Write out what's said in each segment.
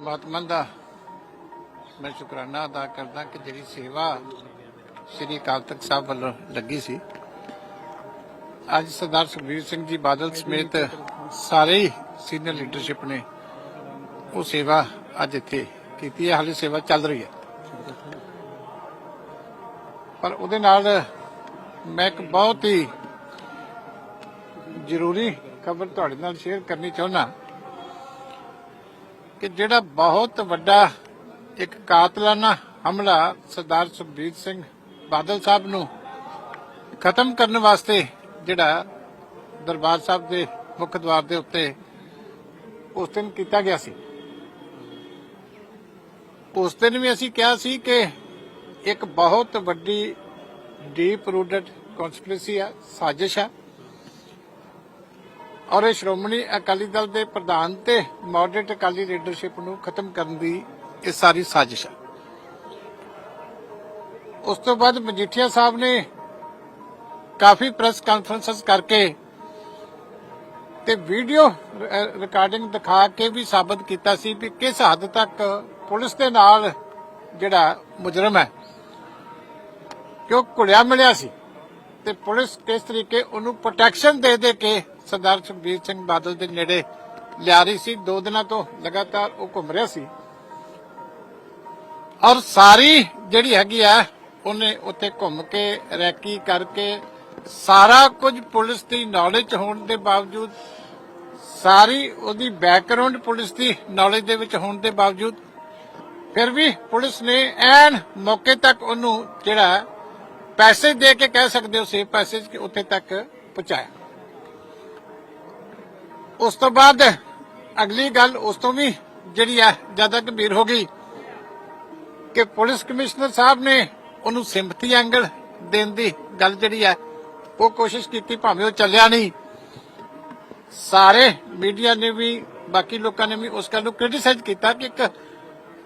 ਪਰਮਾਤਮਾ ਦਾ ਮੈਂ ਸ਼ੁਕਰਾਨਾ ਅਦਾ ਕਰਦਾ ਕਿ ਜਿਹੜੀ ਸੇਵਾ ਸ੍ਰੀ ਅਕਾਲ ਤਖਤ ਸਾਹਿਬ ਵੱਲੋਂ ਲੱਗੀ ਸੀ। ਅੱਜ ਸਰਦਾਰ ਸੁਖਬੀਰ ਸਿੰਘ ਜੀ ਬਾਦਲ ਸਮੇਤ ਸਾਰੇ ਸੀਨੀਅਰ ਲੀਡਰਸ਼ਿਪ ਨੇ ਉਹ ਸੇਵਾ ਅੱਜ ਇੱਥੇ ਕੀਤੀ ਹੈ। ਹਾਲੇ ਸੇਵਾ ਚੱਲ ਰਹੀ ਹੈ। ਪਰ ਉਹਦੇ ਨਾਲ ਮੈਂ ਇੱਕ ਬਹੁਤ ਹੀ ਜ਼ਰੂਰੀ ਖਬਰ ਤੁਹਾਡੇ ਨਾਲ ਸ਼ੇਅਰ ਕਰਨੀ ਚਾਹੁੰਦਾ। ਕਿ ਜਿਹੜਾ ਬਹੁਤ ਵੱਡਾ ਇੱਕ ਕਾਤਲਾਨਾ ਹਮਲਾ ਸਰਦਾਰ ਸੁਖਬੀਰ ਸਿੰਘ ਬਾਦਲ ਸਾਹਿਬ ਨੂੰ ਖਤਮ ਕਰਨ ਵਾਸਤੇ ਜਿਹੜਾ ਦਰਬਾਰ ਸਾਹਿਬ ਦੇ ਮੁੱਖ ਦਵਾਰ ਦੇ ਉੱਤੇ ਉਸ ਦਿਨ ਕੀਤਾ ਗਿਆ ਸੀ। ਉਸ ਦਿਨ ਵੀ ਅਸੀਂ ਕਿਹਾ ਸੀ ਕਿ ਇੱਕ ਬਹੁਤ ਵੱਡੀ ਡੀਪ ਰੂਟਡ ਕਨਸਪੀਰੇਸੀ ਆ, ਸਾਜ਼ਿਸ਼ ਆ। ਔਰ ਇਹ ਸ਼੍ਰੋਮਣੀ ਅਕਾਲੀ ਦਲ ਦੇ ਪ੍ਰਧਾਨ ਤੇ ਮੋਡਰੇਟ ਅਕਾਲੀ ਲੀਡਰਸ਼ਿਪ ਨੂੰ ਖਤਮ ਕਰਨ ਦੀ ਇਹ ਸਾਰੀ ਸਾਜ਼ਿਸ਼ ਹੈ ਉਸ ਤੋਂ ਬਾਅਦ ਮਜੀਠੀਆ ਸਾਹਿਬ ਨੇ ਕਾਫੀ ਪ੍ਰੈਸ ਕਾਨਫਰੰਸਸ ਕਰਕੇ ਤੇ ਵੀਡੀਓ ਰਿਕਾਰਡਿੰਗ ਦਿਖਾ ਕੇ ਵੀ ਸਾਬਤ ਕੀਤਾ ਸੀ ਵੀ ਕਿਸ ਹੱਦ ਤੱਕ ਪੁਲਿਸ ਦੇ ਨਾਲ ਜਿਹੜਾ ਮੁਜਰਮ ਹੈ, ਕਿ ਉਹ ਕੁੜਿਆ ਮਿਲਿਆ ਸੀ ਤੇ ਪੁਲਿਸ ਕਿਸ ਤਰੀਕੇ ਉਹਨੂੰ ਪ੍ਰੋਟੈਕਸ਼ਨ ਦੇ ਦੇ ਕੇ ਸਰਦਾਰ ਸੁਖਬੀਰ ਸਿੰਘ ਬਾਦਲ ਦੇ ਨੇੜੇ ਲਿਆ ਰਹੀ ਸੀ। ਦੋ ਦਿਨਾਂ ਤੋਂ ਲਗਾਤਾਰ ਉਹ ਘੁੰਮ ਰਿਹਾ ਸੀ। ਔਰ ਸਾਰੀ ਜਿਹੜੀ ਹੈਗੀ ਆ, ਉਹਨੇ ਉੱਥੇ ਘੁੰਮ ਕੇ, ਰੈਕੀ ਕਰਕੇ, ਸਾਰਾ ਕੁਝ ਪੁਲਿਸ ਦੀ ਨੌਲੇਜ ਹੋਣ ਦੇ ਬਾਵਜੂਦ, ਸਾਰੀ ਉਹਦੀ ਬੈਕਗ੍ਰਾਉਂਡ ਪੁਲਿਸ ਦੀ ਨੌਲੇਜ ਦੇ ਵਿੱਚ ਹੋਣ ਦੇ ਬਾਵਜੂਦ, ਫਿਰ ਵੀ ਪੁਲਿਸ ਨੇ ਐਨ ਮੌਕੇ ਤੱਕ ਉਹਨੂੰ ਜਿਹੜਾ ਪੈਸੇ ਦੇ ਕੇ ਕਹਿ ਸਕਦੇ ਹੋ, ਸੇਫ ਪੈਸੇਜ ਕਿ ਉੱਥੇ ਤੱਕ ਪਹੁੰਚਾਇਆ। ਉਸ ਤੋਂ ਬਾਅਦ ਅਗਲੀ ਗੱਲ ਉਸ ਤੋਂ ਵੀ ਜਿਹੜੀ ਆ ਜ਼ਿਆਦਾ ਗੰਭੀਰ ਹੋ ਗਈ ਕਿ ਪੁਲਿਸ ਕਮਿਸ਼ਨਰ ਸਾਹਿਬ ਨੇ ਉਹਨੂੰ ਸਿੰਪਥੀ ਐਂਗਲ ਦੇਣ ਦੀ ਗੱਲ ਜਿਹੜੀ ਹੈ, ਉਹ ਕੋਸ਼ਿਸ਼ ਕੀਤੀ, ਭਾਵੇਂ ਉਹ ਚੱਲਿਆ ਨਹੀਂ। ਸਾਰੇ ਮੀਡੀਆ ਨੇ ਵੀ, ਬਾਕੀ ਲੋਕਾਂ ਨੇ ਵੀ ਉਸ ਗੱਲ ਨੂੰ ਕ੍ਰਿਟਿਸਾਈਜ਼ ਕੀਤਾ ਕਿ ਇੱਕ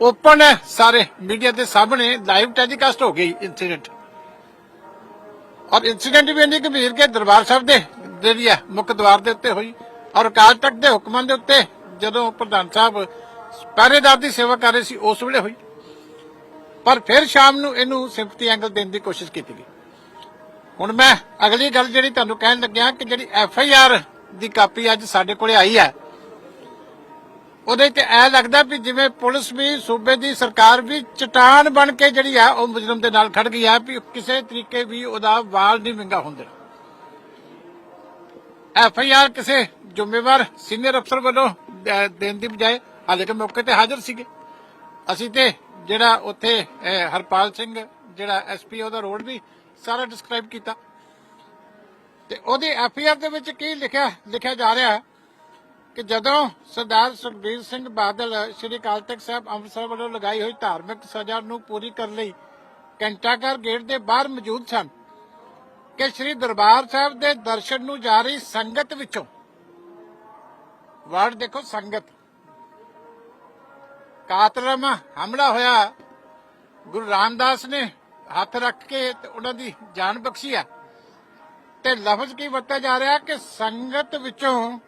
ਓਪਨ ਹੈ, ਸਾਰੇ ਮੀਡੀਆ ਦੇ ਸਾਹਮਣੇ ਲਾਈਵ ਟੈਲੀਕਾਸਟ ਹੋ ਗਈ ਇਨਸੀਡੈਂਟ ਔਰ ਇਨਸੀਡੈਂਟ ਵੀ ਇੰਨੀ ਗੰਭੀਰ ਕਿ ਦਰਬਾਰ ਸਾਹਿਬ ਦੇ, ਜਿਹੜੀ ਹੈ, ਮੁੱਖ ਦਵਾਰ ਦੇ ਉੱਤੇ ਹੋਈ। ਔਰ ਅਕਾਲ ਤਖਤ ਦੇ ਹੁਕਮਾਂ ਦੇ ਉੱਤੇ ਜਦੋਂ ਪ੍ਰਧਾਨ ਸਾਹਿਬ ਪਹਿਰੇਦਾਰ ਦੀ ਸੇਵਾ ਕਰ ਰਹੇ ਸੀ, ਉਸ ਵੇਲੇ ਹੋਈ। ਪਰ ਫਿਰ ਸ਼ਾਮ ਨੂੰ ਇਹਨੂੰ ਸਿੰਪਥੀ ਐਂਗਲ ਦੇਣ ਦੀ ਕੋਸ਼ਿਸ਼ ਕੀਤੀ ਗਈ। ਹੁਣ ਮੈਂ ਅਗਲੀ ਗੱਲ ਜਿਹੜੀ ਤੁਹਾਨੂੰ ਕਹਿਣ ਲੱਗਿਆ ਕਿ ਜਿਹੜੀ ਐਫ ਆਈ ਆਰ ਦੀ ਕਾਪੀ ਅੱਜ ਸਾਡੇ ਕੋਲੇ ਆਈ ਹੈ, ਉਹਦੇ ਤੇ ਐ ਲੱਗਦਾ ਵੀ ਜਿਵੇਂ ਪੁਲਿਸ ਵੀ, ਸੂਬੇ ਦੀ ਸਰਕਾਰ ਵੀ ਚਟਾਨ ਬਣ ਕੇ ਜਿਹੜੀ ਆ, ਉਹ ਮੁਜਰਮ ਦੇ ਨਾਲ ਖੜ ਗਈ ਆ, ਵੀ ਕਿਸੇ ਤਰੀਕੇ ਵੀ ਉਹਦਾ ਵਾਲ ਨਹੀਂ ਵਿੰਗਾ ਹੁੰਦੇ। ਐਫ ਆਈ ਆਰ ਕਿਸੇ ਜ਼ਿੰਮੇਵਾਰ ਸੀਨੀਅਰ ਅਫਸਰ ਵੱਲੋਂ ਦੇਣ ਦੀ ਬਜਾਏ ਹਾਲੇ ਕਿ ਮੌਕੇ ਤੇ ਹਾਜ਼ਰ ਸੀਗੇ। ਅਸੀਂ ਤੇ ਜਿਹੜਾ ਉੱਥੇ ਹਰਪਾਲ ਸਿੰਘ, ਜਿਹੜਾ ਐਸਪੀ ਉਹਦਾ ਰੋਡ ਵੀ ਸਾਰਾ ਡਿਸਕ੍ਰਾਈਬ ਕੀਤਾ। ਤੇ ਉਹਦੀ ਐਫ ਆਈ ਆਰ ਦੇ ਵਿੱਚ ਕੀ ਲਿਖਿਆ ਲਿਖਿਆ ਜਾ ਰਿਹਾ ਹੈ ਕਿ ਜਦੋਂ ਸਰਦਾਰ ਸੁਖਬੀਰ ਸਿੰਘ ਬਾਦਲ ਸ੍ਰੀ ਅਕਾਲ ਤਖਤ ਸਾਹਿਬ ਅੰਮ੍ਰਿਤਸਰ ਵੱਲੋਂ ਲਗਾਈ ਹੋਈ ਧਾਰਮਿਕ ਸਜ਼ਾ ਨੂੰ ਪੂਰੀ ਕਰਨ ਲਈ ਘੰਟਾਘਰ ਗੇਟ ਦੇ ਬਾਹਰ ਮੌਜੂਦ ਸਨ ਕਿ ਸ੍ਰੀ ਦਰਬਾਰ ਸਾਹਿਬ ਦੇ ਦਰਸ਼ਨ ਨੂੰ ਜਾ ਰਹੀ ਸੰਗਤ ਵਿੱਚੋਂ। ਵਰਡ ਦੇਖੋ ਸੰਗਤ। ਕਾਤਲਮ ਹਮਲਾ ਹੋਇਆ। ਗੁਰੂ ਰਾਮਦਾਸ ਨੇ ਹੱਥ ਰੱਖ ਕੇ ਤੇ ਉਹਨਾਂ ਦੀ ਜਾਨ ਬਖਸ਼ੀ ਆ। ਤੇ ਲਫ਼ਜ਼ ਕੀ ਵਰਤਿਆ ਜਾ ਰਿਹਾ ਕਿ ਸੰਗਤ ਵਿੱਚੋਂ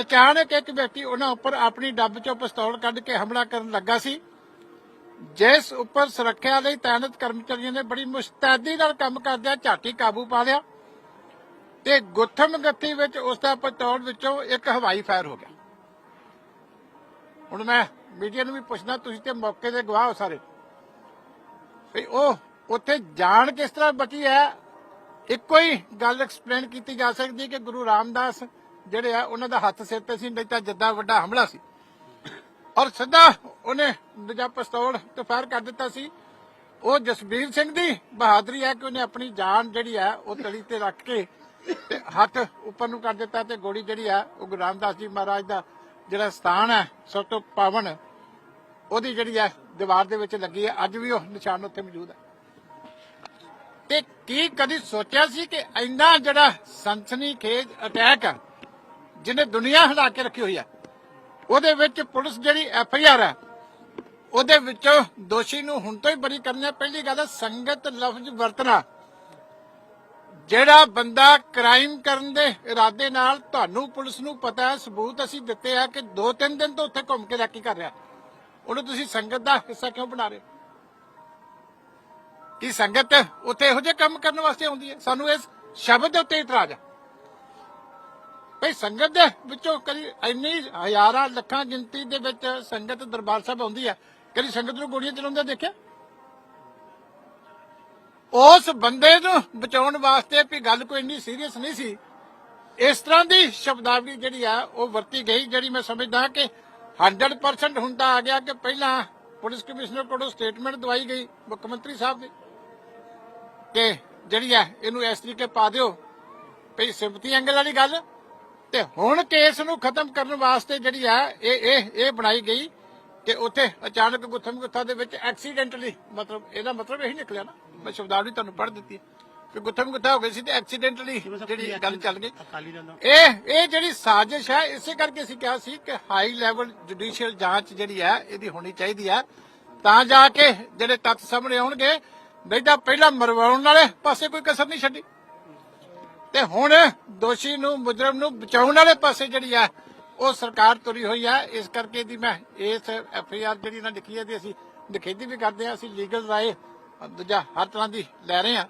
ਅਚਾਨਕ ਇੱਕ ਵਿਅਕਤੀ ਉਹਨਾਂ ਉੱਪਰ ਆਪਣੀ ਡੱਬ ਚੋਂ ਪਿਸਤੌਲ ਕੱਢ ਕੇ ਹਮਲਾ ਕਰਨ ਲੱਗਾ ਸੀ। ਜਿਸ ਉੱਪਰ ਸੁਰੱਖਿਆ ਲਈ ਤਾਇਨਾਤ ਕਰਮਚਾਰੀਆਂ ਨੇ ਬੜੀ ਮੁਸਤੈਦੀ ਨਾਲ ਕੰਮ ਕਰਦਿਆਂ ਝਾਟੀ ਕਾਬੂ ਪਾ ਲਿਆ ਤੇ ਗੁੱਥਮ ਗੱਥੀ ਵਿੱਚ ਉਸ ਦਾ ਪਿਸਤੌਲ ਵਿੱਚੋਂ ਇੱਕ ਹਵਾਈ ਫਾਇਰ ਹੋ ਗਿਆ। ਹੁਣ ਮੈਂ ਮੀਡੀਆ ਨੂੰ ਵੀ ਪੁੱਛਣਾ ਤੁਸੀਂ ਤੇ ਮੌਕੇ ਦੇ ਗਵਾਹ ਹੋ ਸਾਰੇ। ਵੀ ਉਹ ਉੱਥੇ ਜਾਣ ਕਿਸ ਤਰ੍ਹਾਂ ਬਚੀ ਹੈ? ਇੱਕੋ ਹੀ ਗੱਲ ਐਕਸਪਲੇਨ ਕੀਤੀ ਜਾ ਸਕਦੀ ਕਿ ਗੁਰੂ ਰਾਮਦਾਸ ਜਿਹੜੇ ਆ, ਉਹਨਾਂ ਦਾ ਹੱਥ ਸਿਰ ਤੇ ਸੀ, ਨਹੀਂ ਤਾਂ ਜਿੱਦਾਂ ਵੱਡਾ ਹਮਲਾ ਸੀ। ਔਰ ਸਿੱਧਾ ਉਹਨੇ ਦੂਜਾ ਪਿਸਤੌਲ ਤੇ ਫਾਇਰ ਕਰ ਦਿੱਤਾ ਸੀ। ਉਹ ਜਸਬੀਰ ਸਿੰਘ ਦੀ ਬਹਾਦਰੀ ਹੈ ਕਿ ਉਹਨੇ ਆਪਣੀ ਜਾਨ ਜਿਹੜੀ ਹੈ ਉਹ ਤਲੀ ਤੇ ਰੱਖ ਕੇ ਤੇ ਹੱਥ ਉੱਪਰ ਨੂੰ ਕਰ ਦਿੱਤਾ ਤੇ ਗੋਲੀ ਜਿਹੜੀ ਆ ਉਹ ਗੁਰੂ ਰਾਮਦਾਸ ਜੀ ਮਹਾਰਾਜ ਦਾ ਜਿਹੜਾ ਸਥਾਨ ਹੈ, ਸਭ ਤੋਂ ਪਾਵਨ, ਉਹਦੀ ਜਿਹੜੀ ਹੈ ਦੀਵਾਰ ਦੇ ਵਿੱਚ ਲੱਗੀ ਹੈ। ਅੱਜ ਵੀ ਉਹ ਨਿਸ਼ਾਨ ਉੱਥੇ ਮੌਜੂਦ ਹੈ। ਤੇ ਕੀ ਕਦੀ ਸੋਚਿਆ ਸੀ ਕਿ ਇੰਨਾ ਜਿਹੜਾ ਸਨਸਨੀਖੇਜ ਅਟੈਕ ਜਿਹਨੇ ਦੁਨੀਆ ਹਿਲਾ ਕੇ ਰੱਖੀ ਹੋਈ ਹੈ? ਉਹਦੇ ਵਿੱਚ ਪੁਲਿਸ ਜਿਹੜੀ ਐਫ ਆਈ ਆਰ ਹੈ, ਉਹਦੇ ਵਿੱਚੋਂ ਦੋਸ਼ੀ ਨੂੰ ਹੁਣ ਤੋਂ ਹੀ ਬਰੀ ਕਰਨਾ ਪਹਿਲੀ ਗੱਲ ਹੈ ਸੰਗਤ ਲਫ਼ਜ਼ ਵਰਤਣਾ। ਜਿਹੜਾ ਬੰਦਾ ਕ੍ਰਾਈਮ ਕਰਨ ਦੇ ਇਰਾਦੇ ਨਾਲ ਤੁਹਾਨੂੰ ਪੁਲਿਸ ਨੂੰ ਪਤਾ ਹੈ, ਸਬੂਤ ਅਸੀਂ ਦਿੱਤੇ ਆ ਕਿ ਦੋ ਤਿੰਨ ਦਿਨ ਤੋਂ ਉੱਥੇ ਘੁੰਮ ਕੇ ਰਾਕੀ ਕਰ ਰਿਹਾ। ਉਹਨੂੰ ਤੁਸੀਂ ਸੰਗਤ ਦਾ ਹਿੱਸਾ ਕਿਉਂ ਬਣਾ ਰਹੇ ਹੋ? ਕੀ ਸੰਗਤ ਉੱਥੇ ਇਹੋ ਜਿਹੇ ਕੰਮ ਕਰਨ ਵਾਸਤੇ ਆਉਂਦੀ ਹੈ? ਸਾਨੂੰ ਇਸ ਸ਼ਬਦ ਦੇ ਉੱਤੇ ਇਤਰਾਜ਼ ਹੈ। ਭਈ ਸੰਗਤ ਦੇ ਵਿੱਚੋਂ ਕਦੀ ਇੰਨੀ ਹਜ਼ਾਰਾਂ ਲੱਖਾਂ ਗਿਣਤੀ ਦੇ ਵਿੱਚ ਸੰਗਤ ਦਰਬਾਰ ਸਾਹਿਬ ਆਉਂਦੀ ਹੈ। ਕਦੀ ਸੰਗਤ ਨੂੰ ਗੋਲੀਆਂ ਚਲਾਉਂਦੇ ਦੇਖਿਆ? ਉਸ ਬੰਦੇ ਨੂੰ ਬਚਾਉਣ ਵਾਸਤੇ ਵੀ ਗੱਲ ਕੋਈ ਇੰਨੀ ਸੀਰੀਅਸ ਨਹੀਂ ਸੀ। ਇਸ ਤਰ੍ਹਾਂ ਦੀ ਸ਼ਬਦਾਵਲੀ ਜਿਹੜੀ ਆ, ਉਹ ਵਰਤੀ ਗਈ, ਜਿਹੜੀ ਮੈਂ ਸਮਝਦਾ ਕਿ 100% ਹੁੰਦਾ ਆ ਗਿਆ ਕਿ ਪਹਿਲਾਂ ਪੁਲਿਸ ਕਮਿਸ਼ਨਰ ਕੋਲੋਂ ਸਟੇਟਮੈਂਟ ਦਵਾਈ ਗਈ, ਮੁੱਖ ਮੰਤਰੀ ਸਾਹਿਬ ਦੀ। ਕਿ ਜਿਹੜੀ ਆ, ਇਹਨੂੰ ਇਸ ਤਰੀਕੇ ਪਾ ਦਿਓ। ਭਈ ਸਿੰਪਥੀ ਐਂਗਲ ਵਾਲੀ ਗੱਲ। ਤੇ ਹੁਣ ਕੇਸ ਨੂੰ ਖਤਮ ਕਰਨ ਵਾਸਤੇ ਜਿਹੜੀ ਆ ਇਹ ਇਹ ਇਹ ਬਣਾਈ ਗਈ ਕਿ ਉੱਥੇ ਅਚਾਨਕ ਗੁੱਥਮ ਗੁੱਥਾ ਦੇ ਵਿੱਚ ਐਕਸੀਡੈਂਟਲੀ ਮਤਲਬ ਇਹਦਾ ਮਤਲਬ ਇਹੀ ਨਿਕਲਿਆ ਨਾ। ਮੈਂ ਸ਼ਬਦਾਵਲੀ ਤੁਹਾਨੂੰ ਪੜ੍ਹ ਦਿੱਤੀ। ਕਿ ਗੁੱਥਮ ਗੁੱਥਾ ਹੋ ਗਈ ਸੀ ਤੇ ਐਕਸੀਡੈਂਟਲੀ ਜਿਹੜੀ ਗੱਲ ਚੱਲ ਗਈ। ਇਹ ਇਹ ਜਿਹੜੀ ਸਾਜ਼ਿਸ਼ ਹੈ ਇਸੇ ਕਰਕੇ ਅਸੀਂ ਕਿਹਾ ਸੀ ਕਿ ਹਾਈ ਲੈਵਲ ਜੁਡੀਸ਼ੀਅਲ ਜਾਂਚ ਜਿਹੜੀ ਹੈ ਇਹਦੀ ਹੋਣੀ ਚਾਹੀਦੀ ਹੈ। ਤਾਂ ਜਾ ਕੇ ਜਿਹੜੇ ਤੱਥ ਸਾਹਮਣੇ ਆਉਣਗੇ ਨਹੀਂ ਤਾਂ ਪਹਿਲਾਂ ਮਰਵਾਉਣ ਵਾਲੇ ਪਾਸੇ ਕੋਈ ਕਸਰ ਨਹੀਂ ਛੱਡੀ। ਤੇ ਹੁਣ ਦੋਸ਼ੀ ਨੂੰ ਮੁਜਰਮ ਨੂੰ ਬਚਾਉਣ ਵਾਲੇ ਪਾਸੇ ਜਿਹੜੀ ਹੈ ਉਹ ਸਰਕਾਰ ਤੁਰੀ ਹੋਈ ਹੈ ਇਸ ਕਰਕੇ ਦੀ ਮੈਂ ਇਸ ਐਫ ਆਈ ਆਰ ਜਿਹੜੀ ਨਾ ਲਿਖੀ ਹੈ ਦੀ ਅਸੀਂ ਨਿਖੇਧੀ ਵੀ ਕਰਦੇ ਹਾਂ ਅਸੀਂ ਲੀਗਲ ਰਾਏ ਦੂਜਾ ਹਰ ਤਰ੍ਹਾਂ ਦੀ ਲੈ ਰਹੇ ਹਾਂ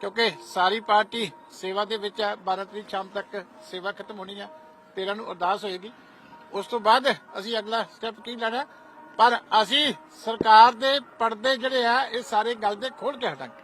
ਕਿਉਂਕਿ ਸਾਰੀ ਪਾਰਟੀ ਸੇਵਾ ਦੇ ਵਿੱਚ ਹੈ 12 ਤਰੀਕ ਸ਼ਾਮ ਤੱਕ ਸੇਵਾ ਖਤਮ ਹੋਣੀ ਹੈ 13 ਨੂੰ ਅਰਦਾਸ ਹੋਏਗੀ। ਉਸ ਤੋਂ ਬਾਅਦ ਅਸੀਂ ਅਗਲਾ ਸਟੈਪ ਕੀ ਲੈਣਾ ਪਰ ਅਸੀਂ ਸਰਕਾਰ ਦੇ ਪਰਦੇ ਜਿਹੜੇ ਆ ਇਹ ਸਾਰੇ ਗੱਲ ਦੇ ਖੋਲ ਕੇ ਹਟਾਂਗੇ।